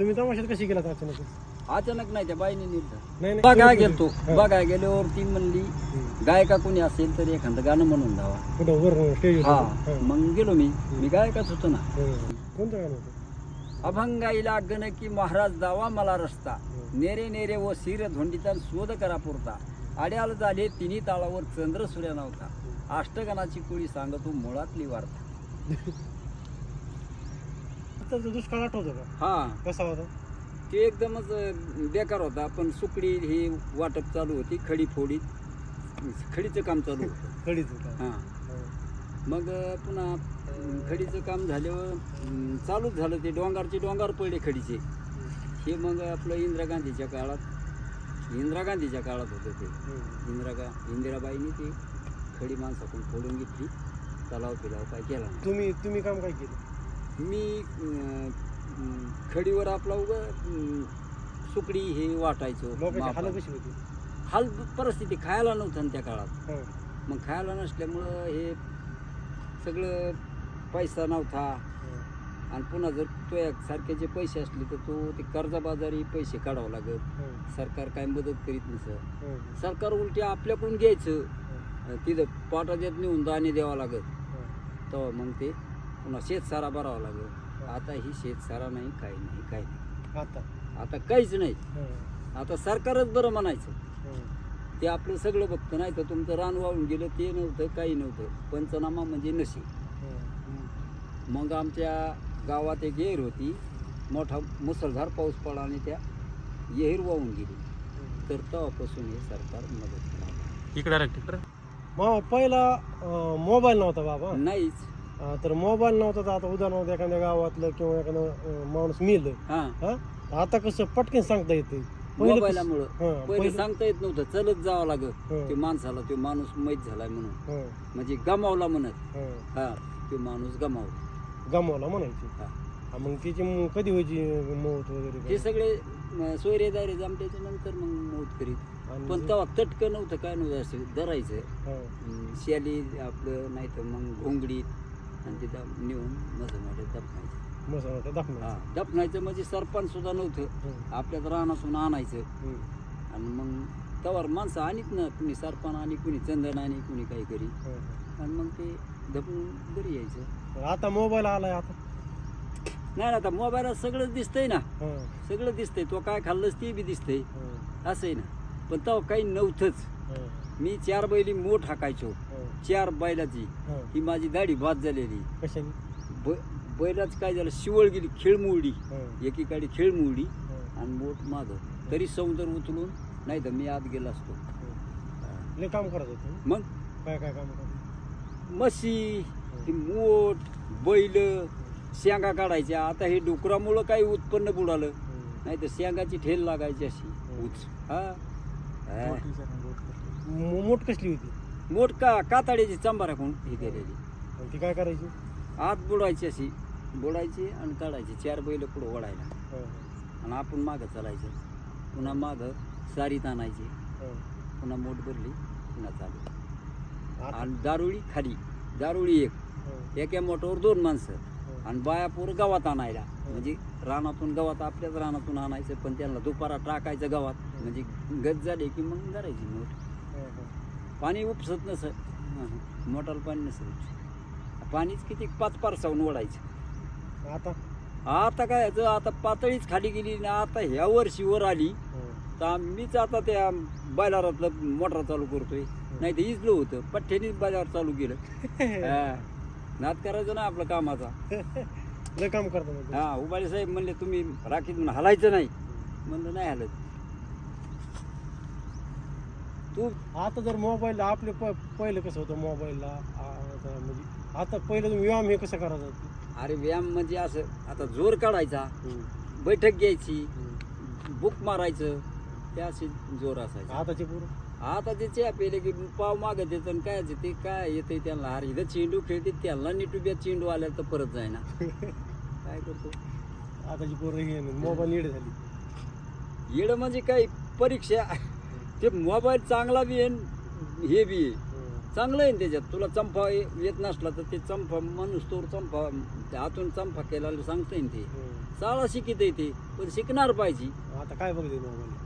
तुम्ही तमाशात कशी गेलात अचानक? अचानक नाही त्या बाईने नाही नाही. गेलतो. हा. बघाय गेल्यावर ती म्हणली. गायका कोणी असेल तर एखादं गाणं म्हणून धावा. कुठं? वर स्टेज हा. मग गेलो मी. मी गायकाच होतो ना. कोणतं गाणं होतं? अभंगाईला गण की महाराज दावा मला रस्ता. नेरे नेरे व सिर धोंडीचा शोध करा पुरता. आड्याल झाले तिन्ही ताळावर चंद्र सूर्य नव्हता. अष्टगणाची कुळी सांगतो मुळातली वार्ता. जो दुष्काळ आठवतो का? हा. कसा होता? ते एकदमच अं, बेकार होता. पण सुकडी ही वाटप चालू होती खडी फोडी. खडीचं काम चालू होतं. कडीच होता हां. मग अं, पुन्हा अं, खडीचं काम झाल्यावर अं, चालूच झालं ते. डोंगरचे डोंगर पडले खडीचे. हे मग आपलं इंदिरा गांधीच्या काळात इंदिरा गांधीच्या काळात होतं ते. इंदिरा गा इंदिराबाईंनी ती खडी माणसाकडून फोडून घेतली. तलाव पिलाव काय केला नाही. तुम्ही तुम्ही काम काय केलं? मी खडीवर आपला उग सुकडी हे वाटायचो कशी होती हाल परिस्थिती खायला नव्हतं त्या काळात हा. मग खायला नसल्यामुळं हे सगळं पैसा नव्हता हा. आणि पुन्हा जर तो सारखे जे पैसे असले तर तो ते कर्जबाजारी पैसे काढावं लागत हा. सरकार काय मदत करीत नसत हा. सरकार उलटी आपल्याकडून घ्यायचं. तिथं पाटाच्यात नेऊन दाणे द्यावा लागत. तेव्हा मग ते पुन्हा शेतसारा भरावा लागत आता ही शेतसारा नाही काही नाही काही नाही. आता? आता काहीच नाही. आता सरकारच बरं म्हणायचं. हा. ते आपलं सगळं बघतं नाही तर तुमचं रान वाळून गेलं ते नव्हतं काही नव्हतं. पंचनामा म्हणजे नशी हा. मग आमच्या गावात एक येहीर होती. मोठा मुसळधार पाऊस पडला आणि त्या येहीर वाहून गेली. तर तेव्हापासून हे सरकार मदत करणार इकडे पहिला मोबाईल नव्हता बाबा? नाहीच. तर मोबाईल नव्हता तर आता उदाहरणार्थ एखाद्या गावातलं किंवा एखादं माणूस मिळलं हा. हा? आता कसं पटकन सांगता येते. मोबाईलामुळं. पहिले सांगता येत नव्हतं चलत जावं लागत. ते माणसाला तो माणूस मैत झालाय म्हणून. म्हणजे गमावला म्हणत. हा. तो माणूस गमावला. गमावला म्हणायची. हा. हा, मग तिची मग कधी व्हायची मौत वगैरे हे? सगळे सोयरेदारे जमल्याच्या नंतर मग मौत करीत. आणि पण तेव्हा तटकं नव्हतं काय नव्हतं असं धरायचं. हा, अं, शाली आपलं नाही तर मग घोंगडीत. आणि तिथं नेऊन मसनाट्यात दफनायचं मसाला ते. हा दफनायचं म्हणजे सरपंच सुद्धा नव्हतं. आपल्यात रानातून आणायचं. आणि मग तवर माणसं आणीत ना कुणी सरपण आणि कुणी चंदन आणि कुणी काही करी आणि मग ते दफनून घरी यायचं. आता मोबाईल आलाय आता. नाही ना आता मोबाईलात सगळं दिसतंय ना. हं, सगळं दिसतंय. तो काय खाल्लंस ते बी दिसतंय. हं, असं आहे ना. पण तेव्हा काही नव्हतंच. हं, मी चार बैली मोठ हाकायचो चार बैलाची. हं. ही माझी दाढी बाद झालेली. कशाने ब बैलाच काय झालं शिवळ गेली खेळ मोडली हं, एकीकडे हं, आणि मोठ माग. तरी समुद्र उचलून नाही तर मी आत गेला असतो. हं. लय काम करत होते मग? काय काय काम करत म्हशी ती मोठ बैल शेंगा काढायच्या. आता हे डुकरामुळं काही उत्पन्न बुडालं. नाही तर शेंगाची ठेल लागायची अशी. उच. हा? हा. मोठ कसली होती? मोठ का कातड्याची चांबारा कोण हे केलेली. ती काय करायची? आत बुडायची अशी. बुडायची आणि काढायची. चार बैल पुढं ओढायला. हं, आणि आपण मागं चालायचं. पुन्हा मागं सारीत आणायची. हं. पुन्हा मोठ भरली पुन्हा चालू. आणि दारुळी खाली. दारुळी एक. हं, एका मोठ्यावर दोन माणसं. हं. आणि बायापूर गावात आणायला. म्हणजे रानातून गावात आपल्याच रानातून आणायचं पण त्यांना दुपारा टाकायचं गावात. म्हणजे गत झाले की मग करायची मोठ हं, हं. पाणी उपसत नस मोठाला पाणी नसत. पाणीच किती पाच पारसावून ओढायचं. आता? आता काय याचं आता पातळीच खाली गेली ना आता ह्या वर्षी वर आली हं, तर मीच आता त्या बायलारातलं मोटर चालू करतोय. नाही तर इजलं होतं पठ्ठ्यानीच बाजार चालू केलं. हा. नाद करायचं ना आपलं कामाचा. काम करता हा उबाळे साहेब म्हणले तुम्ही राखीत म्हणून हलायचं नाही. म्हणलं नाही हलत. तू आता जर मोबाईल आपले प पहिलं कसं होतं मोबाईलला? आता म्हणजे आता पहिलं तुम्ही व्यायाम हे कसं करायचं? अरे व्यायाम म्हणजे असं आता जोर काढायचा बैठक घ्यायची. बुक मारायचं ते असे जोर असायचं. आताचे पोरं? आता ते च्या पेले की पाव मागत येतं आणि काय ते काय येते त्यांना? अरे इथं चेंडू खेळते त्यांना निटुब्यात चेंडू आल्या तर परत जायना. काय करतो? आताची पोरं हे मोबाईल येडे झाली. येडं म्हणजे काय? परीक्षा. ते मोबाईल चांगला बी आहे हे बी आहे. चांगलं आहे त्याच्यात. तुला चंपा येत नसला तर ते चंपा माणूस तोर चंपा ते आतून चंपा केला सांगता ना ते. शाळा शिकित ते पण शिकणार पाहिजे. आता काय बघते मोबाईल?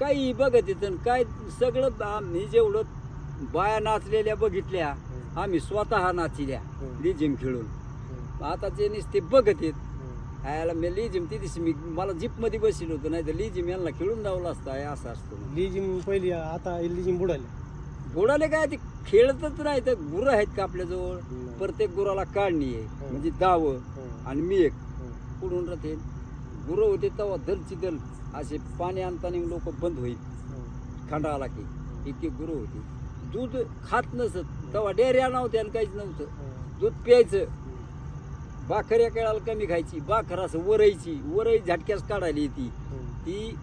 काही बघत येतं काय सगळं आम्ही जेवढं बाया नाचलेल्या बघितल्या आम्ही स्वतः नाचिल्या. लिजिम खेळून. आता ते नुसते बघत येत यायला मी लिजिम ती दिवशी मी मला जीपमध्ये बसलो होतो नाही तर लिजिम यांना खेळून दावलं असतं हे असं असतं लिजिम पहिली आता लिजिम बुडाली बुडाले काय ते खेळतच नाही तर गुरं आहेत का आपल्याजवळ. प्रत्येक गुराला काढणी आहे हम्म. म्हणजे दावं हम्म. आणि मी एक. पुढून राहते गुरं होते तेव्हा दलची दल असे पाणी आणताना लोक बंद होईल हम्म. खंडा आला की इतकी गुरं होती दूध खात नसत तेव्हा डेऱ्या नव्हत्या आणि काहीच नव्हतं. दूध प्यायचं भाकर या केळाला कमी खायची भाकर असं वरायची वरई झटक्यास काढायला येते. ती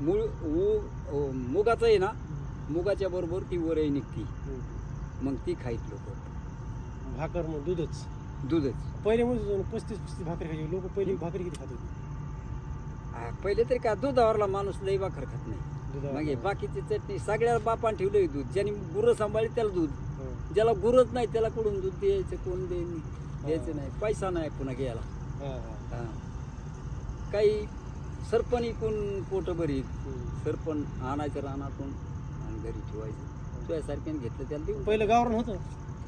मूळ ऊ- मुगाचं आहे ना मुगाच्या बरोबर ती वरई निघती. मग ती खाईत लोक. भाकर मग दूधच. दूधच. पहिले म्हणजे पस्तीस पस्तीस भाकरी खायची. लोक पहिली भाकरी किती खात होते पहिले तरी का दुधावरला माणूस लई भाकर खात नाही. मग बाकीची चटणी सगळ्या बापान ठेवलंय दूध. ज्याने गुरं सांभाळली त्याला दूध. ज्याला गुरच नाही त्याला कुठून दूध द्यायचं कोण देईन? द्यायचं नाही पैसा नाही पुन्हा घ्यायला. हा, हा. हा. काही सरपण इकून पोट हम्म. सरपण आणायचं रानातून आणि घरी ठेवायचं. तुझ्यासारख्याने घेतलं त्याला देऊ पहिलं गावरान होतं?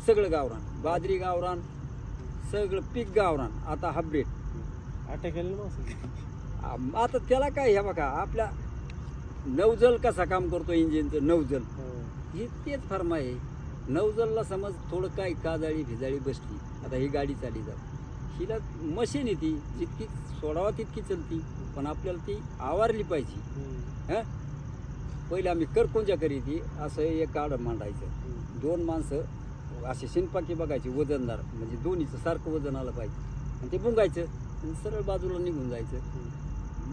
सगळं गावरान. बाजरी गावरान सगळं पीक गावरान. आता हायब्रिड अटॅक आम- आता त्याला काय ह्या बघा आपल्या नवजल कसा काम करतो इंजिनचं नवजल हम्म. हे तेच फर्मा आहे. नवजलला समज थोडं काय काजाळी भिजाळी बसली आता ही गाडी चाली जात हिला मशीन आहे ती जितकी सोडावा तितकी चलती पण आपल्याला ती आवारली पाहिजे. हं पहिले आम्ही करकोंजा करीती असं एक काढ मांडायचं. दोन माणसं असे शिनपाकी बघायचे वजनदार म्हणजे दोन्हीचं सारखं वजन आलं पाहिजे आणि ते बुंगायचं आणि सरळ बाजूला निघून जायचं.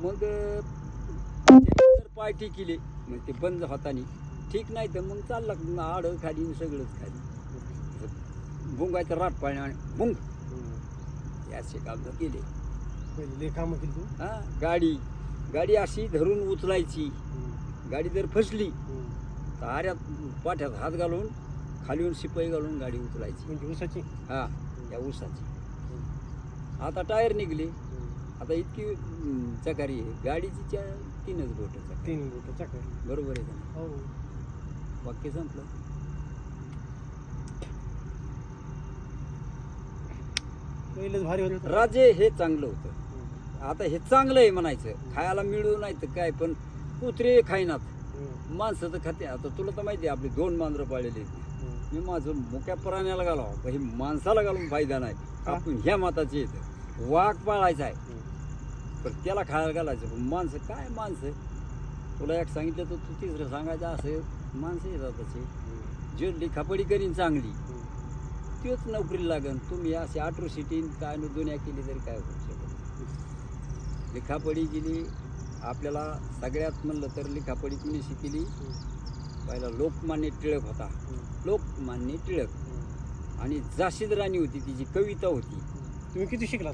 मग जर पाय टिकिले मग ते बंद हाताने ठीक नाही तर मग चालला आड खाली सगळंच खाली. बुंगायचं राट पाणी आणि. हे असे काम केले. पहिले कामं केली. तू हा गाडी. गाडी अशी धरून उचलायची. गाडी जर फसली. तर आऱ्यात पाठ्यात हात घालून खाली येऊन शिपाई घालून गाडी उचलायची. म्हणजे ऊसाची? हा या ऊसाची. आता टायर निघले. आता इतकी चकारी आहे. गाडीची तीनच बोट तीन बोट चाकर. बरोबर आहे का? हो. वाक्य संपलं पहिलेच भारी होतं राजे हे चांगलं होतं. आता हे चांगलं आहे म्हणायचं खायला मिळू नाही तर काय पण कुत्रे खाईनात हम्म. माणसं तर खाते आता तुला तर माहिती आहे आपली दोन मांजरं पाळलेली. मी माझं मुक्या प्राण्याला घालावं पण हे माणसाला घालून फायदा नाही? आपण ह्या माताचे येतं वाघ पाळायचा आहे. पण त्याला खायला घालायचं माणसं काय माणसं तुला एक सांगितलं तर तू तिसरं सांगायचं असं माणसं येतात तसे. जे लिखापडी करीन चांगली. तीच नोकरीला लागन. तुम्ही अशी अट्रोसिटी काय न दुनिया केली तरी काय होऊ शकत. लिखापडी केली आपल्याला सगळ्यात म्हणलं तर लिखापडी कुणी शिकली? पहिला लोकमान्य टिळक होता. लोकमान्य टिळक. आणि जाशीद राणी होती तिची कविता होती. तुम्ही किती शिकलात?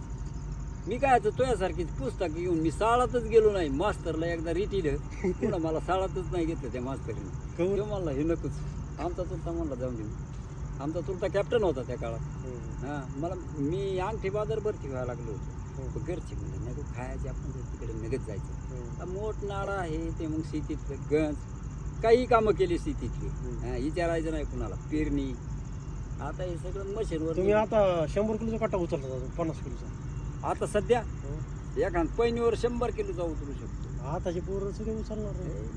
मी काय आता तुझ्यासारखीच पुस्तक घेऊन मी शाळातच गेलो नाही. मास्तरला एकदा रिटीलं. पुन्हा मला शाळातच नाही घेतलं त्या मास्तरीने. कवर तो म्हणला हे नकोच. आमचा चुलता म्हणला जाऊन देऊ आमचा चुलता कॅप्टन होता त्या काळात. हा मला मी अंगठी बाजार भरती व्हायला लागलो होतो. पण घरचे म्हणजे नको खायचे आपण जर तिकडे निघत जायचं. आता मोठ नाडा आहे ते मग शेतीतलं गंज. काही कामं केली शेतीतली. हा, विचारायचं नाही कुणाला. पेरणी. आता हे सगळं मशीनवर तुम्ही आता शंभर किलोचा कट्टा उचलता अजून पन्नास किलोचा. आता सध्या हं? एखाद पैनीवर शंभर किलोचा उतरू शकतो. आताचे पोरं सगळे उचलणार नाही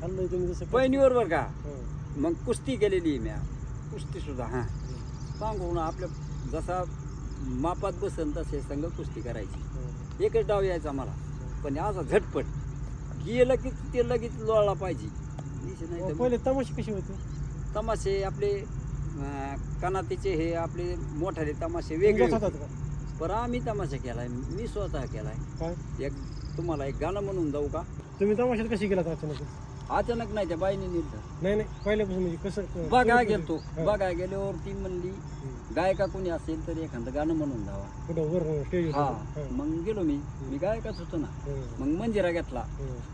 खाल्लंय तुम्ही जसं पैनीवर बरं का? हं. मग कुस्ती केलेली आहे म्या. कुस्ती सुद्धा हां. सांगू ना आपल्या जसा मापात बसन तसे संघ कुस्ती करायची. हं. एकच डाव यायचा मला पण असा झटपट. गेलं की ते लगेच लोळला पाहिजे. नाही अहो, तर पहिले तमाशे कशी होते? तमाशे आपले अं, कनातीचे हे आपले मोठाले तमाशे वेगळे हातात होते. का? पण आम्ही तमाशा केलाय. मी स्वतः केलाय. काय? एक तुम्हाला एक गाणं म्हणून जाऊ का? तुम्ही तमाशात कशी गेलात अचानक? अचानक नाही त्या बाईने नेलं. नाही नाही पहिल्यापासून म्हणजे कसं बघाय तुम्ही गेलतो. हं. बघाय गेल्यावर ती म्हणली. गायका कोणी असेल तर एखादं गाणं म्हणून जावा कुठं? वर स्टेज हा. मग गेलो मी. मी गायकाच होतो ना. मग मंजिरा घेतला.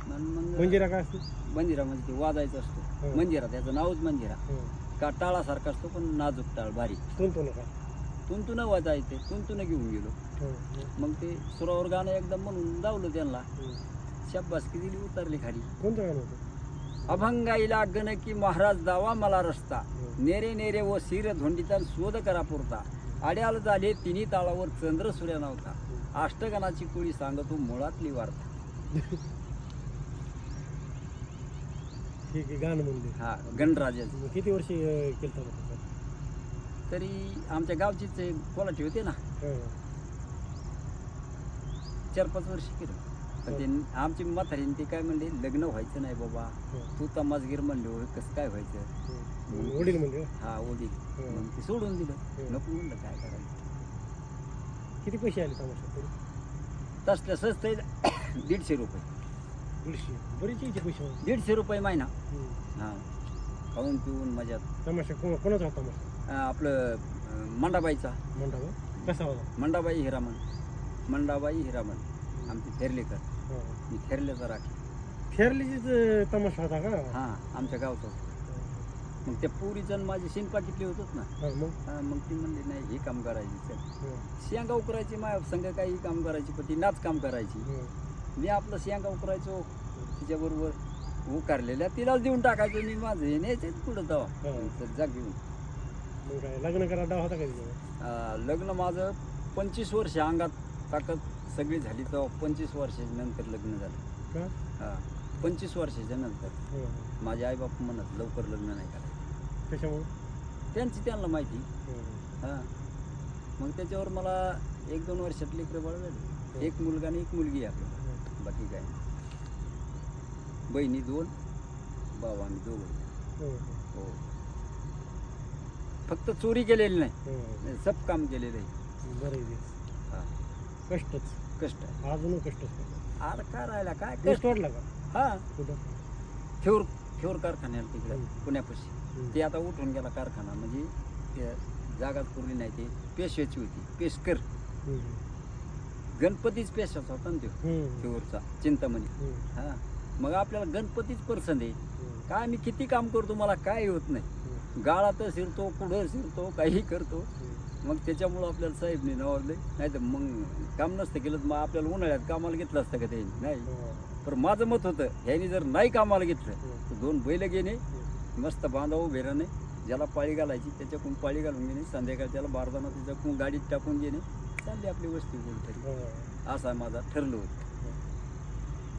मग मग मंजिरा काय असते? मंजिरा म्हणजे ते वाजायचं असतो. हं. मंजिरा त्याचं नावच मंजिरा. हं. का टाळासारखा असतो पण नाजूक टाळ कोणतो नका तुंतून वाजायचे तुंतून घेऊन गेलो. हो, हो, मग ते सुरावर गाणं एकदम म्हणून दावलं त्यांना. शाबासकी दिली उतरली खाली. कोणतं गाणं होतं? अभंगाईला गणकी महाराज दावा मला रस्ता. नेरे नेरे व सिर धोंडीचा शोध करा पुरता. आड्याल झाले तिन्ही ताळावर चंद्र सूर्य नव्हता. अष्टगणाची कुळी सांगतो मुळातली वार्ता. ठीक आहे गाणं हा गणराजाची मग किती वर्ष केलं तरी आमच्या गावचीच एक कोलाटी होते ना. चार पाच वर्ष केलं. पण ते आमची म्हातारीने ते काय म्हणले लग्न व्हायचं नाही बाबा. तू तमासगीर म्हणले होय कसं काय व्हायचं? वडील म्हणले हा हो. मग ते सोडून दिलं. हो. नको म्हणलं काय करायचं? किती पैसे आले तमाशा तसल्या स्वस्त दीडशे रुपये. दीडशे. बरेच पैसे. दीडशे रुपये महिना. हा. खाऊन पिऊन मजात तमाशा कोण कोणाचा होता तमाशा? आपलं मंडाबाईचा. मंडळ कसा होता? मंडाबाई हिरामण मंडाबाई हिरामण आमचे थेरलेकर हा. मी थेरल्याचा राखी. फेरलीचीच तमाशा होता का? हा आमच्या गावचा. मग त्या पुरीचं आणि माझी शिनपाटीतले होतच ना. हा, मग? हा, मग ती म्हणली नाही हे काम करायची चल. हा, शेंगा उकरायची माय संघ काही काम करायची पण ती नाच काम करायची. हा. मी आपलं शेंगा उकरायचो. तिच्याबरोबर उकारलेल्या तिलाच देऊन टाकायचो. मी माझं हे न्यायचं पुढं हा. जावा जा घेऊन. मग काय लग्न करा डाव होता का तिच्यावर? अं, लग्न माझं पंचवीस वर्ष अंगात ताकद सगळी झाली तेव्हा पंचवीस वर्षाच्या नंतर लग्न झालं. का? हा पंचवीस वर्षाच्या नंतर. हा. माझे आईबाप म्हणत लवकर लग्न नाही करायचं. त्याच्यामुळे त्यांची त्यांना माहिती. हा. हां. मग त्याच्यावर मला एक दोन वर्षात लेकरं बाळ झाली एक मुलगा आणि एक मुलगी आहे आपल्याला बाकी काय नाही. बहिणी दोन भाऊ आम्ही दोघं. हो, हो. फक्त चोरी केलेली नाही. हो. सब काम केलेलं आहे. बरं आहे. ते. हा. कष्टच. कष्ट. अजून कष्टच आता काय राहिला? काय कष्ट? तोडला का? हा. कुठं? ठेवर कारखान्याला तिकडे. पुण्यापाशी. ते आता उठून गेला कारखाना. म्हणजे ते जागाच पुरली नाही ते. पेशव्याची होती. पेशकर. गणपतीच पेशवाचा होता ना तो. चिंतामणी. हम्म. हा. मग आपल्याला गणपतीच पसंत आहे. काय मी किती काम करतो मला काय होत नाही. गाळात शिरतो पुढं शिरतो काही करतो. मग त्याच्यामुळं आपल्याला साहेबने नावाजले नाही तर मग काम नसतं केलं तर मग आपल्याला उन्हाळ्यात कामाला घेतलं असतं का त्यांनी नाही हो. पण माझं मत होतं ह्यानी जर नाही कामाला घेतलं हम्म. तर दोन बैल घेणे. मस्त बांधावं बेराने ज्याला पाळी घालायची त्याच्याकडून पाळी घालून घेणे संध्याकाळ त्याला बारदाना त्याच्याकडून गाडीत टाकून घेणे चालली आपली वस्ती कुठेतरी हो. असा माझा ठरलं होतं